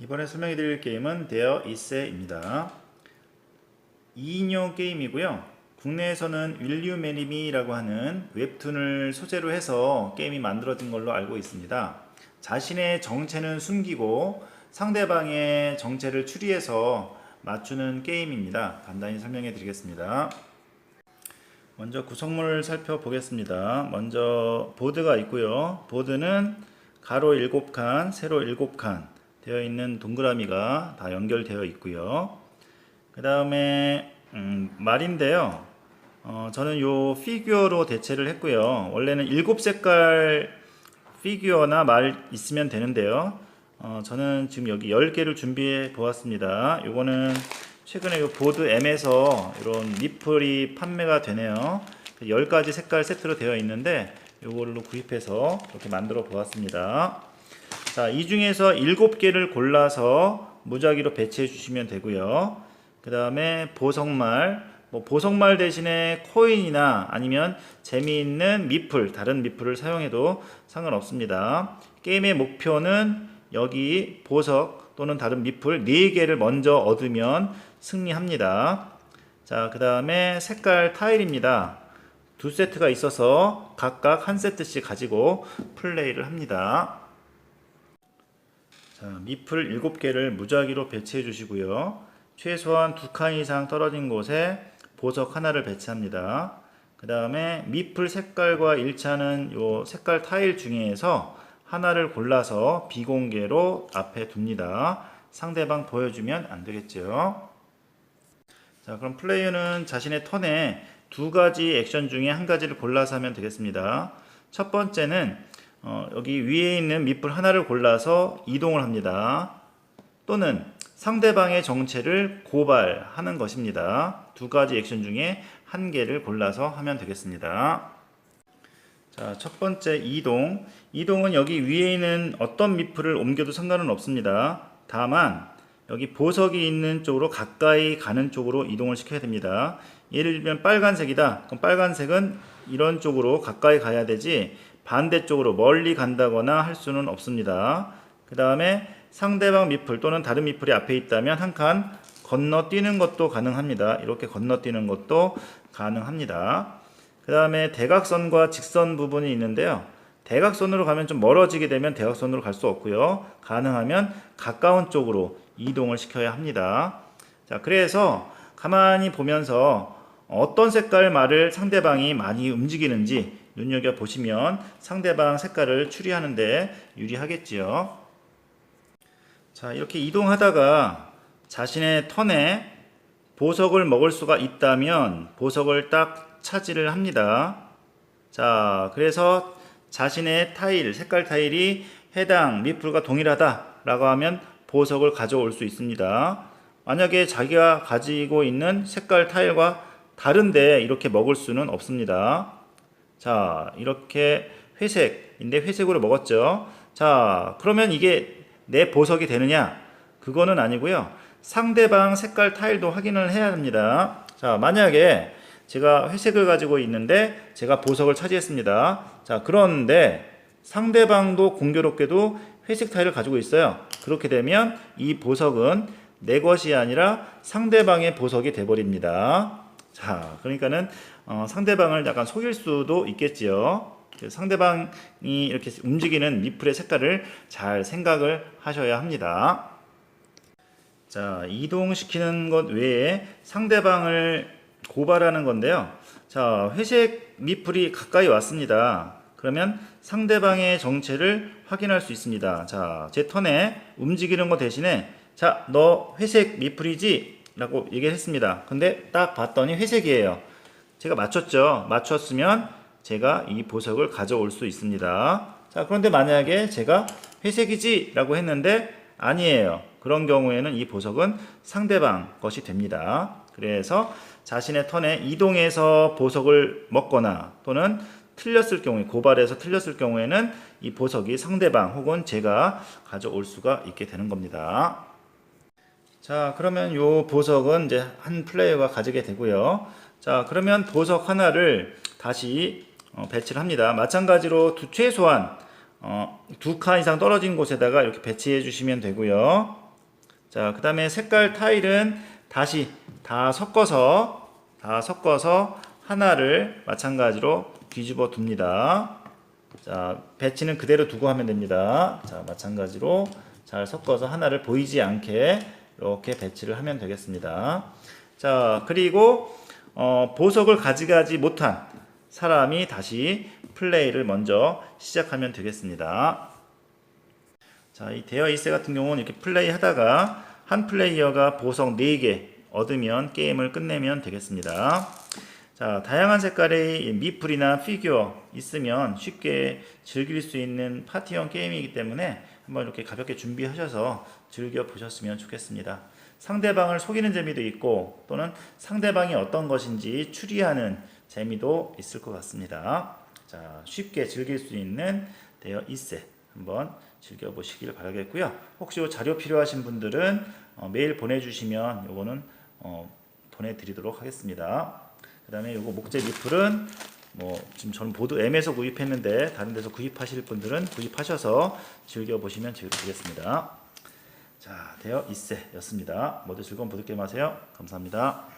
이번에 설명해 드릴 게임은 데어 이세입니다. 2인용 게임이고요. 국내에서는 윌리우 메리미라고 하는 웹툰을 소재로 해서 게임이 만들어진 걸로 알고 있습니다. 자신의 정체는 숨기고 상대방의 정체를 추리해서 맞추는 게임입니다. 간단히 설명해 드리겠습니다. 먼저 구성물을 살펴보겠습니다. 먼저 보드가 있고요. 보드는 가로 7칸, 세로 7칸 되어 있는 동그라미가 다 연결되어 있고요. 그 다음에 음, 말인데요. 어, 저는 요 피규어로 대체를 했고요. 원래는 7색깔 피규어나 말 있으면 되는데요. 어, 저는 지금 여기 10개를 준비해 보았습니다. 요거는 최근에 요 보드 M에서 이런 니플이 판매가 되네요. 10가지 색깔 세트로 되어 있는데 요걸로 구입해서 이렇게 만들어 보았습니다. 자, 이 중에서 7개를 골라서 무작위로 배치해 주시면 되고요. 그 다음에 보석말, 뭐 보석말 대신에 코인이나 아니면 재미있는 미플, 다른 미플을 사용해도 상관없습니다. 게임의 목표는 여기 보석 또는 다른 미플 4개를 먼저 얻으면 승리합니다. 자, 그 다음에 색깔 타일입니다. 두 세트가 있어서 각각 한 세트씩 가지고 플레이를 합니다. 자, 미플 7개를 무작위로 배치해 주시고요. 최소한 두 칸 이상 떨어진 곳에 보석 하나를 배치합니다. 그 다음에 미플 색깔과 일치하는 요 색깔 타일 중에서 하나를 골라서 비공개로 앞에 둡니다. 상대방 보여주면 안 되겠죠. 자, 그럼 플레이어는 자신의 턴에 두 가지 액션 중에 한 가지를 골라서 하면 되겠습니다. 첫 번째는 어, 여기 위에 있는 밑불 하나를 골라서 이동을 합니다. 또는 상대방의 정체를 고발하는 것입니다. 두 가지 액션 중에 한 개를 골라서 하면 되겠습니다. 자, 첫 번째 이동. 이동은 여기 위에 있는 어떤 미플을 옮겨도 상관은 없습니다. 다만 여기 보석이 있는 쪽으로 가까이 가는 쪽으로 이동을 시켜야 됩니다. 예를 들면 빨간색이다. 그럼 빨간색은 이런 쪽으로 가까이 가야 되지 반대쪽으로 멀리 간다거나 할 수는 없습니다. 그 다음에 상대방 미플 또는 다른 미플이 앞에 있다면 한 칸 건너뛰는 것도 가능합니다. 이렇게 건너뛰는 것도 가능합니다. 그 다음에 대각선과 직선 부분이 있는데요. 대각선으로 가면 좀 멀어지게 되면 대각선으로 갈 수 없고요. 가능하면 가까운 쪽으로 이동을 시켜야 합니다. 자, 그래서 가만히 보면서 어떤 색깔 말을 상대방이 많이 움직이는지 눈여겨 보시면 상대방 색깔을 추리하는데 유리하겠지요. 자, 이렇게 이동하다가 자신의 턴에 보석을 먹을 수가 있다면 보석을 딱 차지를 합니다. 자, 그래서 자신의 타일, 색깔 타일이 해당 리플과 동일하다라고 하면 보석을 가져올 수 있습니다. 만약에 자기가 가지고 있는 색깔 타일과 다른데 이렇게 먹을 수는 없습니다. 자, 이렇게 회색인데 회색으로 먹었죠. 자, 그러면 이게 내 보석이 되느냐? 그거는 아니고요. 상대방 색깔 타일도 확인을 해야 합니다. 자, 만약에 제가 회색을 가지고 있는데 제가 보석을 차지했습니다. 자, 그런데 상대방도 공교롭게도 회색 타일을 가지고 있어요. 그렇게 되면 이 보석은 내 것이 아니라 상대방의 보석이 돼버립니다. 자, 그러니까는 어, 상대방을 약간 속일 수도 있겠지요. 상대방이 이렇게 움직이는 미플의 색깔을 잘 생각을 하셔야 합니다. 자, 이동시키는 것 외에 상대방을 고발하는 건데요. 자, 회색 미플이 가까이 왔습니다. 그러면 상대방의 정체를 확인할 수 있습니다. 자, 제 턴에 움직이는 것 대신에 자, 너 회색 미플이지? 라고 얘기를 했습니다. 근데 딱 봤더니 회색이에요. 제가 맞췄죠. 맞췄으면 제가 이 보석을 가져올 수 있습니다. 자, 그런데 만약에 제가 회색이지? 라고 했는데 아니에요. 그런 경우에는 이 보석은 상대방 것이 됩니다. 그래서 자신의 턴에 이동해서 보석을 먹거나 또는 틀렸을 경우에 고발해서 틀렸을 경우에는 이 보석이 상대방 혹은 제가 가져올 수가 있게 되는 겁니다. 자, 그러면 요 보석은 이제 한 플레이어가 가지게 되고요. 자, 그러면 보석 하나를 다시 어, 배치를 합니다. 마찬가지로 두, 최소한 어, 두 칸 이상 떨어진 곳에다가 이렇게 배치해 주시면 되고요. 자, 그 다음에 색깔 타일은 다시 다 섞어서 다 섞어서 하나를 마찬가지로 뒤집어 둡니다. 자, 배치는 그대로 두고 하면 됩니다. 자, 마찬가지로 잘 섞어서 하나를 보이지 않게 이렇게 배치를 하면 되겠습니다. 자, 그리고 어, 보석을 가져가지 못한 사람이 다시 플레이를 먼저 시작하면 되겠습니다. 자, 이 대여 2세 같은 경우는 이렇게 플레이 하다가 한 플레이어가 보석 4개 얻으면 게임을 끝내면 되겠습니다. 자, 다양한 색깔의 미플이나 피규어 있으면 쉽게 즐길 수 있는 파티형 게임이기 때문에 한번 이렇게 가볍게 준비하셔서 즐겨 보셨으면 좋겠습니다. 상대방을 속이는 재미도 있고 또는 상대방이 어떤 것인지 추리하는 재미도 있을 것 같습니다. 자, 쉽게 즐길 수 있는 대여 2세 한번 즐겨보시길 바라겠고요. 혹시 요 자료 필요하신 분들은 어, 메일 보내주시면 요거는 어, 보내드리도록 하겠습니다. 그 다음에 요거 목재 리플은 뭐 지금 저는 보드 M에서 구입했는데 다른 데서 구입하실 분들은 구입하셔서 즐겨보시면 되겠습니다. 자, 대여 2세였습니다. 모두 즐거운 보드게임 하세요. 감사합니다.